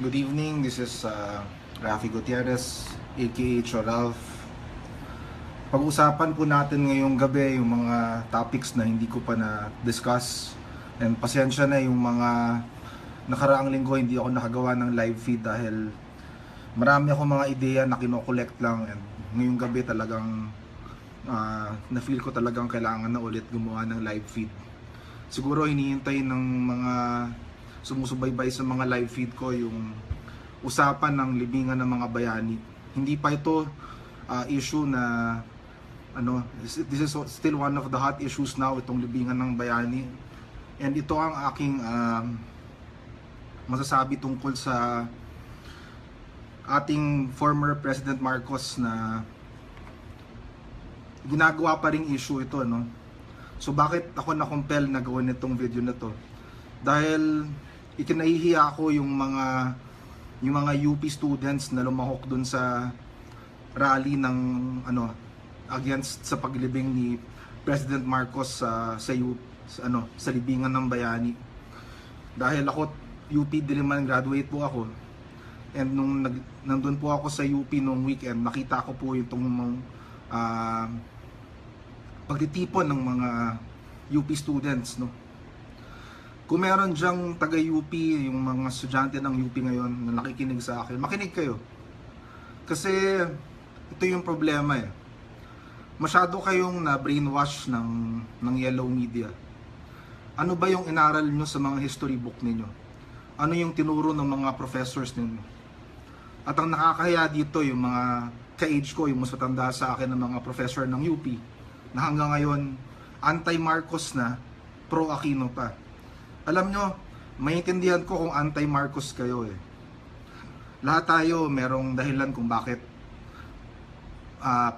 Good evening, this is uh, Rafi Gutierrez, aka Choralf. Pag-usapan po natin ngayong gabi yung mga topics na hindi ko pa na-discuss. And pasensya na yung mga nakaraang linggo hindi ako nakagawa ng live feed dahil marami ako mga ideya na kinokollect lang and ngayong gabi talagang uh, na-feel ko talagang kailangan na ulit gumawa ng live feed. Siguro hinihintay ng mga sumusubaybay sa mga live feed ko yung usapan ng libingan ng mga bayani. Hindi pa ito uh, issue na ano, this is still one of the hot issues now itong libingan ng bayani. And ito ang aking um, masasabi tungkol sa ating former President Marcos na ginagawa pa ring issue ito, no? So bakit ako na-compel na gawin itong video na to? Dahil ikinahihiya ako yung mga yung mga UP students na lumahok dun sa rally ng ano against sa paglibing ni President Marcos sa sa, U, sa ano sa libingan ng bayani. Dahil ako UP Diliman graduate po ako. And nung nag, nandun po ako sa UP nung weekend, nakita ko po itong uh, pagtitipon ng mga UP students, no. Kung meron diyang taga-UP, yung mga estudyante ng UP ngayon na nakikinig sa akin, makinig kayo. Kasi ito yung problema eh. Masyado kayong na brainwash ng, ng yellow media. Ano ba yung inaral nyo sa mga history book ninyo? Ano yung tinuro ng mga professors ninyo? At ang nakakahiya dito, yung mga ka-age ko, yung mas matanda sa akin ng mga professor ng UP, na hanggang ngayon, anti-Marcos na, pro-Aquino pa. Alam nyo, maintindihan ko kung anti-Marcos kayo eh. Lahat tayo merong dahilan kung bakit uh,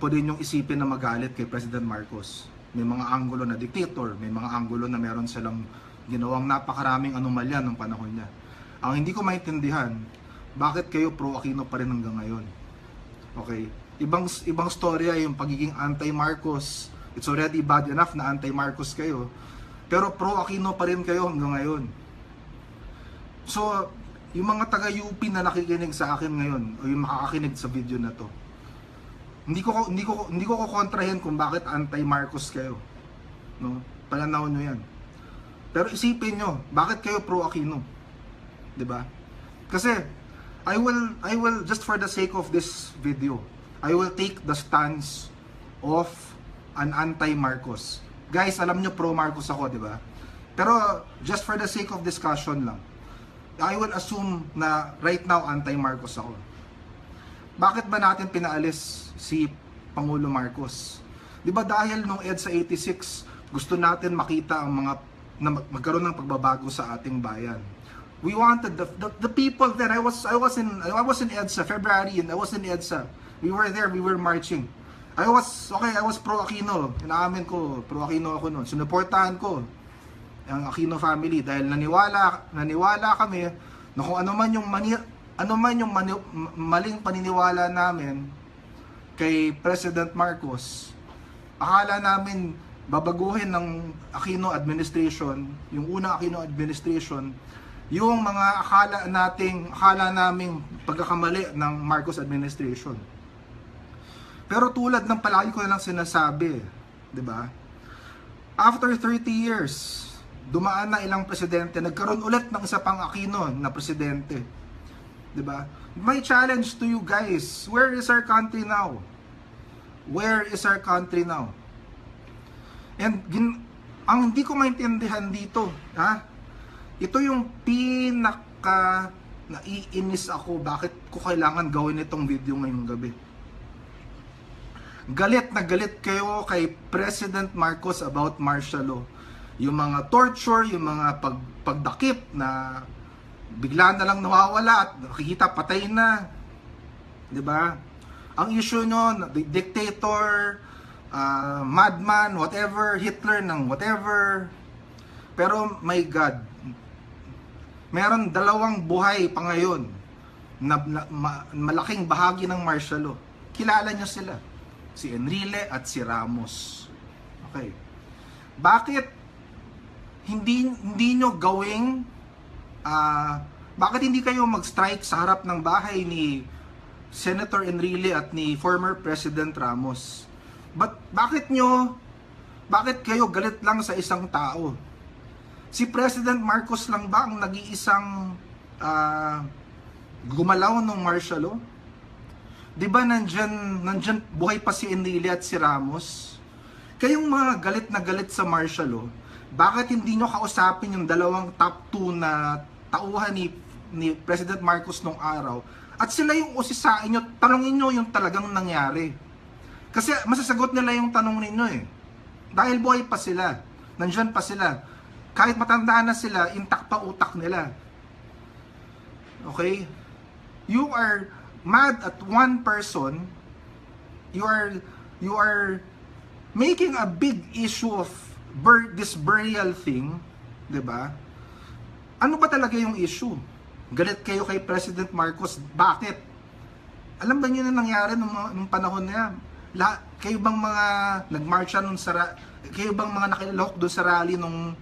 pwede nyong isipin na magalit kay President Marcos. May mga anggulo na dictator, may mga anggulo na meron silang ginawang napakaraming anomalya ng panahon niya. Ang hindi ko maintindihan, bakit kayo pro-Aquino pa rin hanggang ngayon? Okay? Ibang ibang storya yung pagiging anti-Marcos. It's already bad enough na anti-Marcos kayo. Pero pro-Aquino pa rin kayo hanggang ngayon. So, yung mga taga-UP na nakikinig sa akin ngayon o yung makakakinig sa video na to, hindi ko hindi ko hindi ko kontrahin kung bakit anti-Marcos kayo. No? Pananaw nyo 'yan. Pero isipin nyo, bakit kayo pro-Aquino? 'Di ba? Kasi I will I will just for the sake of this video, I will take the stance of an anti-Marcos. Guys, alam nyo pro-Marcos ako, di ba? Pero just for the sake of discussion lang, I will assume na right now anti-Marcos ako. Bakit ba natin pinaalis si Pangulo Marcos? Di ba dahil nung EDSA 86, gusto natin makita ang mga na magkaroon ng pagbabago sa ating bayan. We wanted the, the, the people there. I was I was in I was in EDSA February and I was in EDSA. We were there, we were marching. I was, okay, I was pro Aquino. Inaamin ko, pro Aquino ako noon. Sinuportahan ko ang Aquino family dahil naniwala, naniwala kami na kung ano man yung mani, ano man yung mani, maling paniniwala namin kay President Marcos, akala namin babaguhin ng Aquino administration, yung unang Aquino administration, yung mga akala nating akala naming pagkakamali ng Marcos administration. Pero tulad ng palagi ko na lang sinasabi, 'di ba? After 30 years, dumaan na ilang presidente, nagkaroon ulit ng isa pang Aquino na presidente. 'Di ba? My challenge to you guys, where is our country now? Where is our country now? And gin, ang hindi ko maintindihan dito, ha? Ito yung pinaka naiinis ako bakit ko kailangan gawin itong video ngayong gabi galit na galit kayo kay President Marcos about martial law. Yung mga torture, yung mga pag, pagdakip na bigla na lang nawawala at nakikita patay na. 'Di ba? Ang issue nyo, dictator, uh, madman, whatever, Hitler ng whatever. Pero my God, meron dalawang buhay pa ngayon na, na ma, malaking bahagi ng martial law. Kilala nyo sila si Enrile at si Ramos. Okay. Bakit hindi hindi nyo gawing uh, Bakit hindi kayo mag-strike sa harap ng bahay ni Senator Enrile at ni former President Ramos? But bakit nyo, bakit kayo galit lang sa isang tao? Si President Marcos lang ba ang nag-iisang ah, gumalaw ng martial law? 'Di ba nandyan, nandyan buhay pa si Enrile at si Ramos? Kayong mga galit na galit sa martial law, bakit hindi nyo kausapin yung dalawang top 2 na tauhan ni, ni President Marcos nung araw? At sila yung usisain nyo, tanongin nyo yung talagang nangyari. Kasi masasagot nila yung tanong ninyo eh. Dahil buhay pa sila. Nandyan pa sila. Kahit matanda na sila, intact pa utak nila. Okay? You are mad at one person. You are you are making a big issue of bur- this burial thing, 'di ba? Ano ba talaga yung issue? Galit kayo kay President Marcos. Bakit? Alam ba niyo na nangyari nung, nung panahon na yan? Lahat, kayo bang mga nagmarcha nung sa kayo bang mga nakilahok doon sa rally nung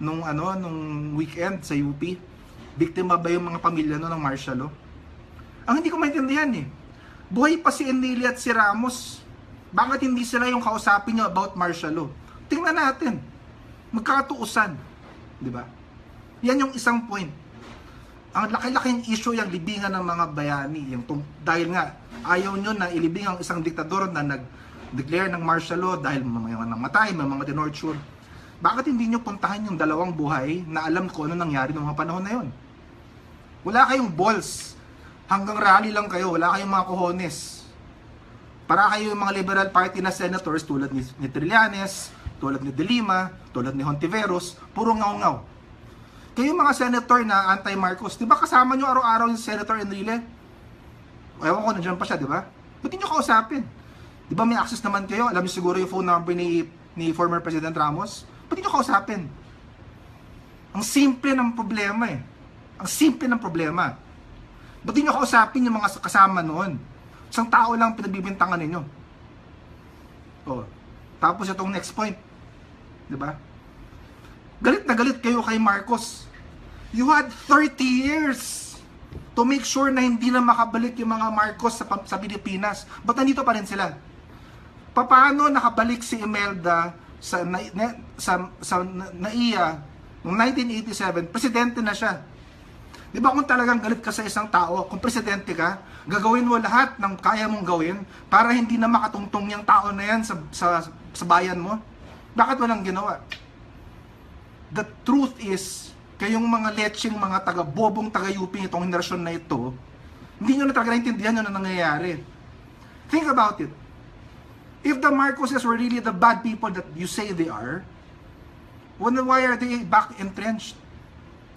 nung ano nung weekend sa UP? Biktima ba yung mga pamilya no ng martial law? Ang hindi ko maintindihan eh. Buhay pa si Enrile at si Ramos. Bakit hindi sila yung kausapin nyo about martial law? Tingnan natin. Magkakatuusan. Di ba? Yan yung isang point. Ang laki-laking issue yung libingan ng mga bayani. Yung tum- dahil nga, ayaw nyo na ilibing ang isang diktador na nag-declare ng martial law dahil may mga namatay, may mga dinorture. Bakit hindi nyo puntahan yung dalawang buhay na alam ko ano nangyari ng mga panahon na yon? Wala kayong balls. Hanggang rally lang kayo. Wala kayong mga cojones. Para kayo yung mga Liberal Party na senators tulad ni, ni Trillanes, tulad ni De Lima, tulad ni Hontiveros, puro ngaw-ngaw. Kayo mga senator na anti-Marcos, di ba kasama nyo araw-araw yung Senator Enrile? Ewan ko, nandiyan pa siya, di ba? Ba't nyo kausapin? Di ba may access naman kayo? Alam niyo siguro yung phone number ni, ni former President Ramos? Ba't nyo kausapin? Ang simple ng problema eh. Ang simple ng problema. Ba't di nyo kausapin yung mga kasama noon? Isang tao lang pinagbibintangan ninyo. Oh. Tapos itong next point. ba? Galit na galit kayo kay Marcos. You had 30 years to make sure na hindi na makabalik yung mga Marcos sa, sa Pilipinas. Ba't nandito pa rin sila? Paano nakabalik si Imelda sa, na, na- sa, sa na- NAIA noong 1987? Presidente na siya. Di ba kung talagang galit ka sa isang tao, kung presidente ka, gagawin mo lahat ng kaya mong gawin para hindi na makatungtong yung tao na yan sa, sa, sa bayan mo? Bakit walang ginawa? The truth is, kayong mga leching, mga taga-bobong taga-UP itong henerasyon na ito, hindi nyo na talaga naintindihan yun na nangyayari. Think about it. If the Marcoses were really the bad people that you say they are, why are they back entrenched?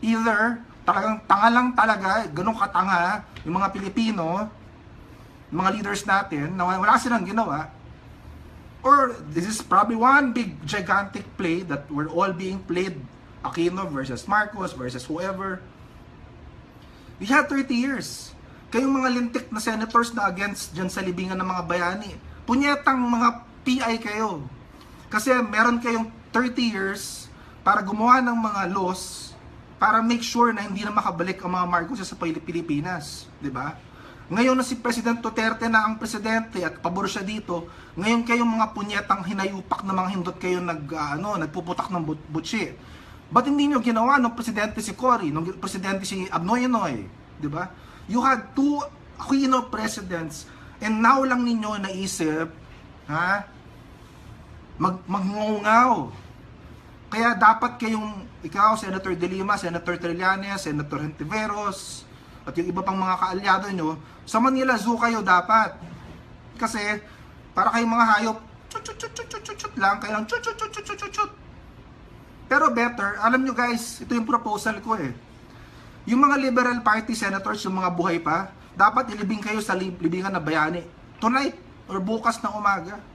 Either talagang tanga lang talaga, ganun katanga yung mga Pilipino, yung mga leaders natin, na wala silang ginawa, or this is probably one big gigantic play that we're all being played Aquino versus Marcos versus whoever. We had 30 years. Kayong mga lintik na senators na against dyan sa libingan ng mga bayani, punyetang mga PI kayo. Kasi meron kayong 30 years para gumawa ng mga laws para make sure na hindi na makabalik ang mga Marcos sa Pil- Pilipinas, 'di ba? Ngayon na si President Duterte na ang presidente at pabor siya dito, ngayon kayong mga punyetang hinayupak na mga hindot kayo nag ah, ano, nagpuputak ng but- butsi. Ba't hindi nyo ginawa nung presidente si Cory, nung presidente si Abnoy Noy, 'di ba? You had two Aquino presidents and now lang ninyo naisip, ha? Mag magngungaw. Kaya dapat kayong, ikaw, Senator De Lima, Senator Trillanes, Senator Hentiveros, at yung iba pang mga kaalyado nyo, sa Manila Zoo kayo dapat. Kasi, para kayong mga hayop, chut chut chut chut chut chut lang, kayo lang chut chut chut chut chut chut. Pero better, alam nyo guys, ito yung proposal ko eh. Yung mga Liberal Party senators, yung mga buhay pa, dapat ilibing kayo sa lib- libingan na bayani. Tonight, or bukas na umaga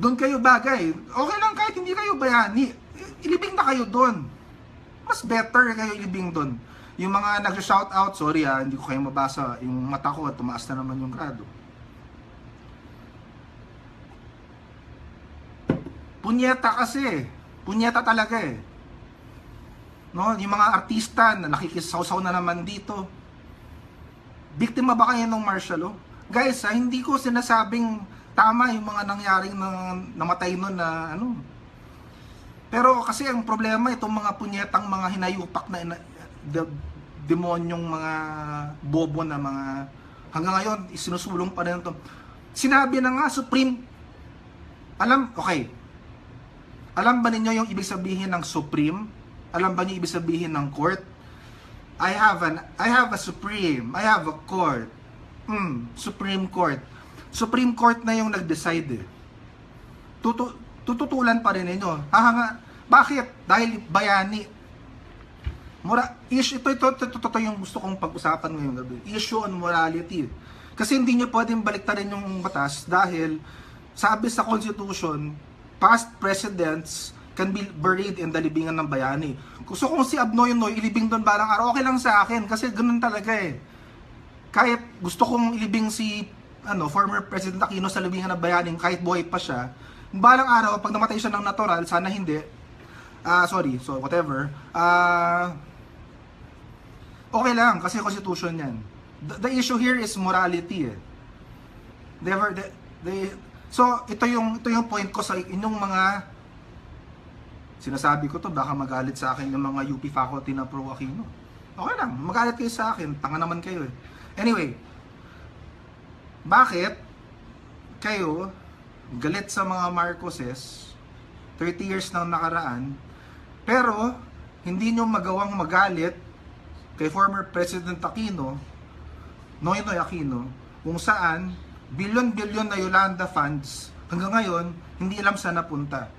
doon kayo bagay. Okay lang kahit hindi kayo bayani. Ilibing na kayo doon. Mas better kayo ilibing doon. Yung mga nag-shout out, sorry ah, hindi ko kayo mabasa. Yung mata ko, tumaas na naman yung grado. Punyeta kasi. Punyeta talaga eh. No, yung mga artista na nakikisawsaw na naman dito. Biktima ba kayo ng martial law? Guys, ha, hindi ko sinasabing tama yung mga nangyaring na, namatay nun na ano. Pero kasi ang problema itong mga punyetang mga hinayupak na de, demonyong mga bobo na mga hanggang ngayon isinusulong pa rin ito. Sinabi na nga Supreme alam, okay. Alam ba ninyo yung ibig sabihin ng Supreme? Alam ba niyo ibig sabihin ng court? I have an I have a Supreme. I have a court. Hmm, Supreme Court. Supreme Court na yung nag-decide eh. Tutu tututulan pa rin ninyo. Hahanga, bakit? Dahil bayani. Mora, issue, ito, ito, ito, ito, ito yung gusto kong pag-usapan ngayong gabi. Issue on morality. Kasi hindi nyo pwedeng baliktarin yung batas dahil sabi sa Constitution, past presidents can be buried in the libingan ng bayani. Gusto kong si Abnoy Noy ilibing doon balang araw, okay lang sa akin kasi ganun talaga eh. Kahit gusto kong ilibing si ano, former President Aquino sa libingan ng bayani kahit buhay pa siya, balang araw, pag namatay siya ng natural, sana hindi, ah sorry, so whatever, ah okay lang kasi constitution yan. The, the issue here is morality eh. Never, the, the, so ito yung, ito yung point ko sa inyong mga sinasabi ko to, baka magalit sa akin yung mga UP faculty na pro Aquino. Okay lang, magalit kayo sa akin, tanga naman kayo eh. Anyway, bakit kayo galit sa mga Marcoses 30 years nang nakaraan pero hindi nyo magawang magalit kay former President Aquino Noynoy Aquino kung saan bilyon-bilyon na Yolanda funds hanggang ngayon hindi alam saan napunta?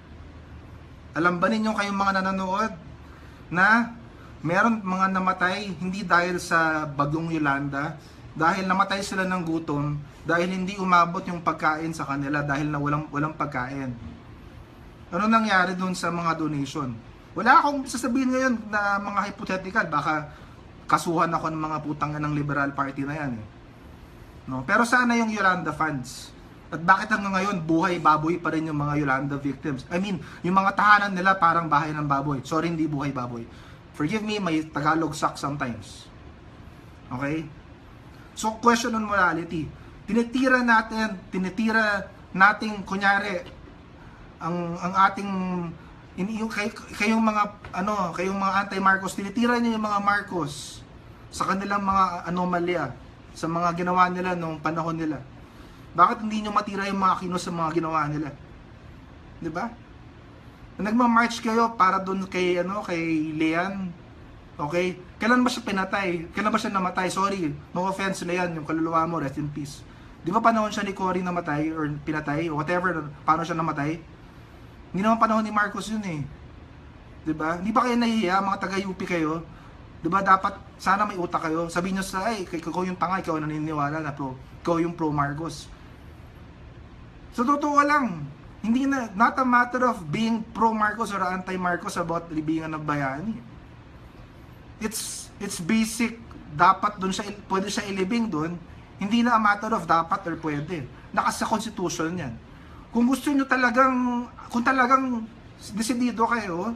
Alam ba ninyo kayong mga nanonood na meron mga namatay hindi dahil sa bagong Yolanda dahil namatay sila ng gutom dahil hindi umabot yung pagkain sa kanila dahil na walang walang pagkain. Ano nangyari doon sa mga donation? Wala akong sasabihin ngayon na mga hypothetical baka kasuhan ako ng mga putang ng Liberal Party na yan eh. No, pero sana yung Yolanda funds. At bakit hanggang ngayon buhay baboy pa rin yung mga Yolanda victims? I mean, yung mga tahanan nila parang bahay ng baboy. Sorry, hindi buhay baboy. Forgive me, may Tagalog suck sometimes. Okay? So, question on morality. Tinitira natin, tinitira nating, kunyari, ang, ang ating, in, yung, kay, kayong mga, ano, kayong mga anti-Marcos, tinitira niyo yung mga Marcos sa kanilang mga anomalya, sa mga ginawa nila nung panahon nila. Bakit hindi nyo matira yung mga kino sa mga ginawa nila? 'Di ba? Nagma-march kayo para doon kay ano kay Leon. Okay? Kailan ba siya pinatay? Kailan ba siya namatay? Sorry, no offense Leon, yung kaluluwa mo, rest in peace. Di ba panahon siya ni Cory namatay or pinatay or whatever, paano siya namatay? Hindi naman panahon ni Marcos yun eh. 'Di ba? Hindi ba kayo nahihiya mga taga-UP kayo? 'Di ba dapat sana may utak kayo. Sabihin niyo sa ay ikaw yung tanga, ikaw naniniwala na pro, ikaw yung pro Marcos. Sa totoo lang, hindi na, not a matter of being pro Marcos or anti Marcos about libingan ng bayani. It's, it's basic, dapat doon siya, pwede siya ilibing doon, hindi na a matter of dapat or pwede. Naka sa constitution yan. Kung gusto nyo talagang, kung talagang desidido kayo,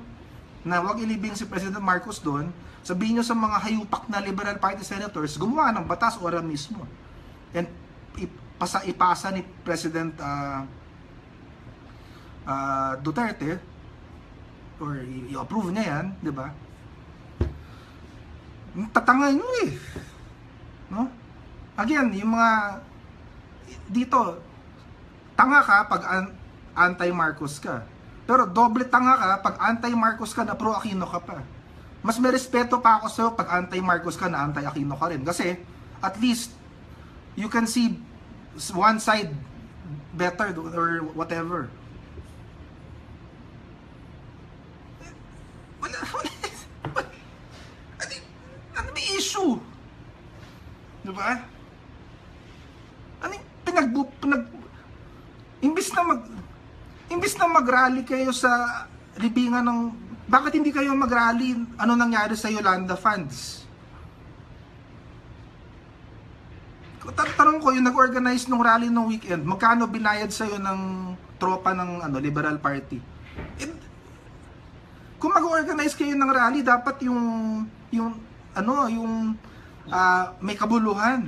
na wag ilibing si President Marcos doon, sabihin nyo sa mga hayupak na Liberal Party senators, gumawa ng batas ora mismo. And ipasa, ipasa ni President uh, uh, Duterte, or i-approve niya yan, di ba? Tatangay nyo eh. No? Again, yung mga dito, tanga ka pag an- anti-Marcos ka. Pero doble tanga ka pag anti-Marcos ka na pro-Aquino ka pa. Mas may respeto pa ako sa'yo pag anti-Marcos ka na anti-Aquino ka rin. Kasi, at least, you can see one side better or whatever. Wala, wala. Ano, ano may issue? Di ba? Ano pinagbu... Pinag, imbis na mag... Imbis na mag-rally kayo sa libingan ng... Bakit hindi kayo mag-rally? Ano nangyari sa Yolanda Funds? Tanong ko, yung nag-organize ng rally ng weekend, magkano binayad sa'yo ng tropa ng ano, Liberal Party? Eh, kung mag mag-organize kayo ng rally, dapat yung yung ano, yung ah, may kabuluhan.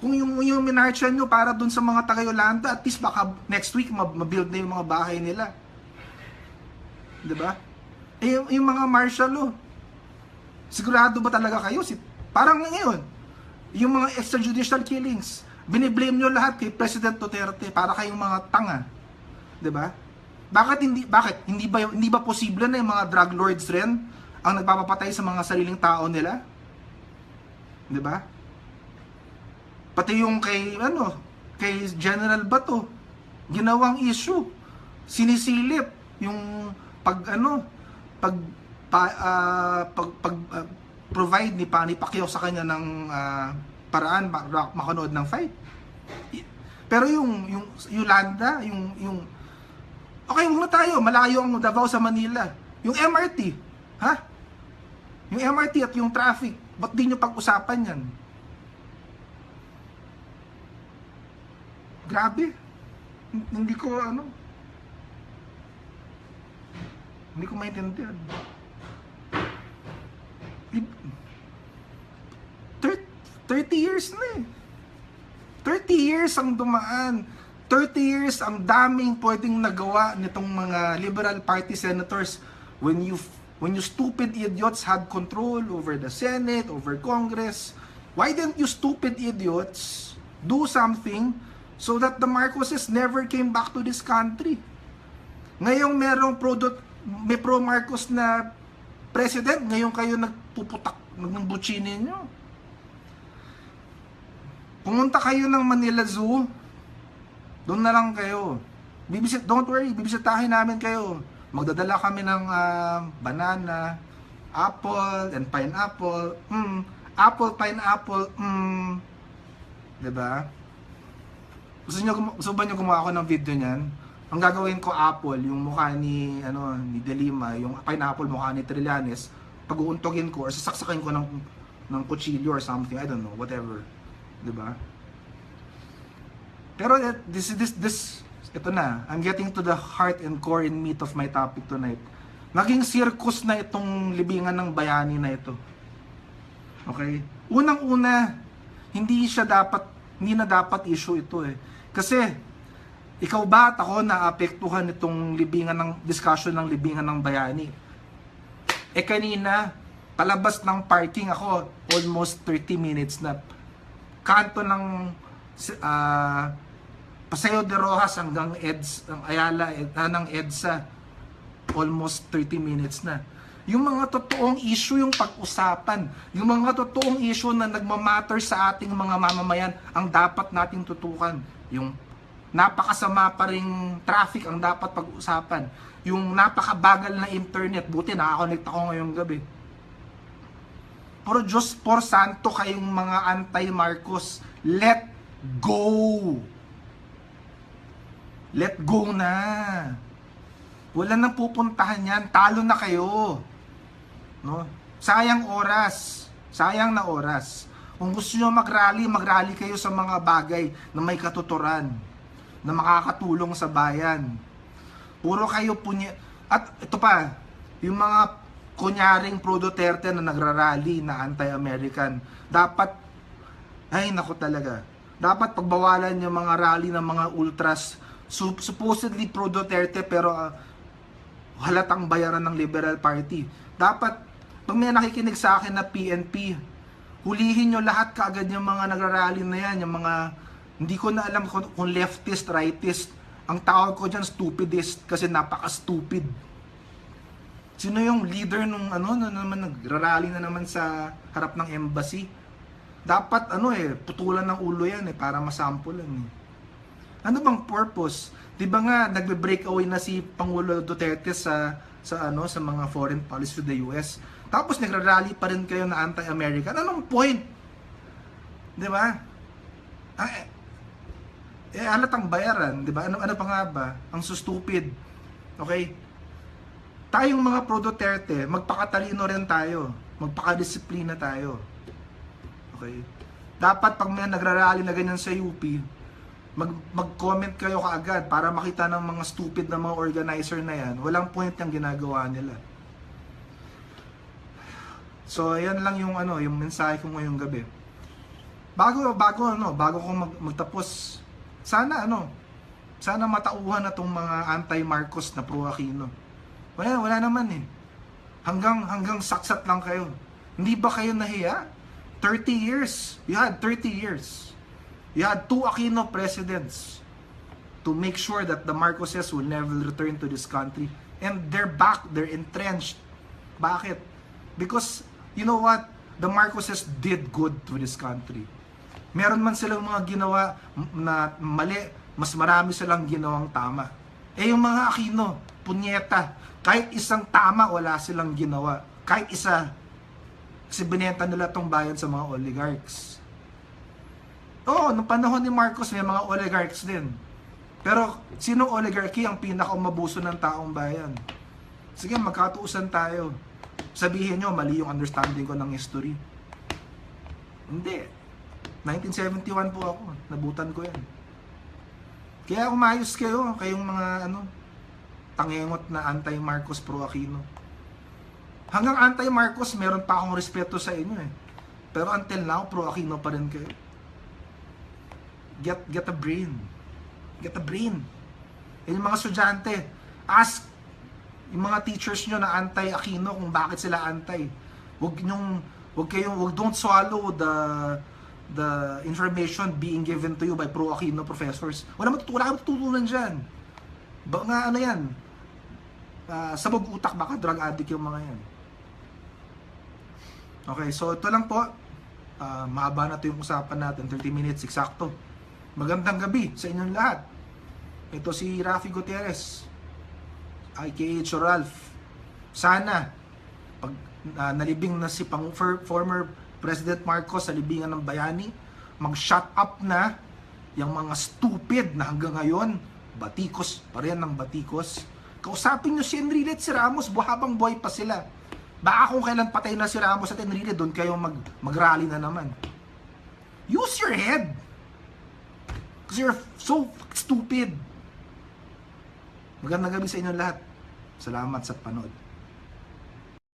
Kung yung yung minarchan nyo para dun sa mga taga Yolanda, at least baka next week mab- mabuild na yung mga bahay nila. ba? Eh, yung, yung mga martial law, sigurado ba talaga kayo? Si, parang ngayon, yung mga extrajudicial killings, biniblame nyo lahat kay President Duterte para kayong mga tanga. ba? Bakit hindi bakit hindi ba hindi ba posible na yung mga drug lords rin ang nagpapapatay sa mga sariling tao nila? 'Di ba? Pati yung kay ano, kay General Bato, ginawang issue. Sinisilip yung pag ano, pag pa, ah, pag, pag ah, provide ni Pani Pacquiao sa kanya ng ah, paraan para makanood ng fight. Pero yung yung Yolanda, yung yung Okay, muna tayo. Malayo ang Davao sa Manila. Yung MRT, ha? Yung MRT at yung traffic, ba't di nyo pag-usapan yan? Grabe. Hindi ko ano. Hindi ko maintindihan. I- Thir- 30 years na eh. 30 years ang dumaan. 30 years ang daming pwedeng nagawa nitong mga Liberal Party senators when you when you stupid idiots had control over the Senate, over Congress. Why didn't you stupid idiots do something so that the Marcoses never came back to this country? Ngayong merong pro may pro Marcos na president, ngayon kayo nagpuputak ng butsinin nyo. Pumunta kayo ng Manila Zoo, doon na lang kayo. Bibisit, don't worry, bibisitahin namin kayo. Magdadala kami ng ah, banana, apple, and pineapple. Mm, apple, pineapple, mm. 'Di ba? Gusto gum- gusto ba niyo gumawa ako ng video niyan? Ang gagawin ko apple, yung mukha ni ano ni Delima, yung pineapple mukha ni Trillanes, pag-uuntogin ko or sasaksakin ko ng ng kutsilyo or something, I don't know, whatever. 'Di ba? Pero eh, this this this ito na. I'm getting to the heart and core and meat of my topic tonight. Naging circus na itong libingan ng bayani na ito. Okay? Unang-una, hindi siya dapat hindi na dapat issue ito eh. Kasi ikaw ba at ako naapektuhan itong libingan ng discussion ng libingan ng bayani? Eh kanina, palabas ng parking ako almost 30 minutes na kanto ng ah Paseo de Rojas hanggang EDS, ang Ayala, eh, ah, ng EDSA, almost 30 minutes na. Yung mga totoong issue yung pag-usapan, yung mga totoong issue na nagmamatter sa ating mga mamamayan, ang dapat nating tutukan. Yung napakasama pa ring traffic ang dapat pag-usapan. Yung napakabagal na internet, buti nakakonect ako ngayong gabi. Pero Diyos por santo kayong mga anti-Marcos, let go! Let go na. Wala nang pupuntahan yan. Talo na kayo. No? Sayang oras. Sayang na oras. Kung gusto nyo mag-rally, mag-rally kayo sa mga bagay na may katuturan. Na makakatulong sa bayan. Puro kayo punya... At ito pa, yung mga kunyaring pro Duterte na nagrarally na anti-American, dapat, ay nako talaga, dapat pagbawalan yung mga rally ng mga ultras sup- supposedly pro Duterte pero ah, halatang bayaran ng Liberal Party. Dapat, pag may nakikinig sa akin na PNP, hulihin nyo lahat kaagad yung mga nagrarally na yan, yung mga, hindi ko na alam kung, kung leftist, rightist, ang tawag ko dyan stupidist kasi napaka-stupid. Sino yung leader nung ano na naman nagrarally na naman sa harap ng embassy? Dapat ano eh, putulan ng ulo yan eh para masampulan eh. Ano bang purpose? 'Di ba nga nagbe-break away na si Pangulo Duterte sa sa ano sa mga foreign policy to the US. Tapos nagra-rally pa rin kayo na anti-American. Anong point? 'Di ba? Ah, eh, eh halatang bayaran, 'di ba? Ano ano pa nga ba? Ang so stupid. Okay? Tayong mga pro Duterte, magpakatalino rin tayo. Magpakadisiplina tayo. Okay? Dapat pag may nagrarally na ganyan sa UP, mag, mag-comment kayo kaagad para makita ng mga stupid na mga organizer na yan, walang point yung ginagawa nila. So, yan lang yung ano, yung mensahe ko ngayong gabi. Bago bago ano, bago ko mag, magtapos, sana ano, sana matauhan na tong mga anti-Marcos na pro Aquino. Wala wala naman eh. Hanggang hanggang saksat lang kayo. Hindi ba kayo nahiya? 30 years. You had 30 years. You had two Aquino presidents to make sure that the Marcoses will never return to this country. And they're back, they're entrenched. Bakit? Because, you know what? The Marcoses did good to this country. Meron man silang mga ginawa na mali, mas marami silang ginawang tama. Eh yung mga Aquino, punyeta, kahit isang tama wala silang ginawa. Kahit isa, kasi binenta nila tong bayan sa mga oligarchs. Oo, nung panahon ni Marcos may mga oligarchs din. Pero sino oligarchy ang pinakaumabuso ng taong bayan? Sige, magkatuusan tayo. Sabihin nyo, mali yung understanding ko ng history. Hindi. 1971 po ako. Nabutan ko yan. Kaya umayos kayo, kayong mga ano, tangengot na anti-Marcos pro Aquino. Hanggang anti-Marcos, meron pa akong respeto sa inyo eh. Pero until now, pro Aquino pa rin kayo. Get, get a brain. Get a brain. Yan yung mga estudyante. Ask yung mga teachers nyo na anti-Aquino kung bakit sila anti. Huwag nyong, huwag kayong, huwag don't swallow the the information being given to you by pro-Aquino professors. Wala matutunan, wala matutunan dyan. Ba, nga ano yan, Ah, sabog utak baka drug addict yung mga yan. Okay, so ito lang po. Ah, mahaba na ito yung usapan natin, 30 minutes eksakto. Magandang gabi sa inyong lahat. Ito si Rafi Gutierrez, aka Choralf. Sana, pag ah, nalibing na si pang, for- former President Marcos sa libingan ng bayani, mag-shut up na yung mga stupid na hanggang ngayon, batikos pa rin ng batikos. Kausapin nyo si Enrile at si Ramos, buhabang buhay pa sila. Baka kung kailan patay na si Ramos at Enrile, doon kayo mag, mag-rally na naman. Use your head. Because you're so stupid. Magandang gabi sa inyo lahat. Salamat sa panood.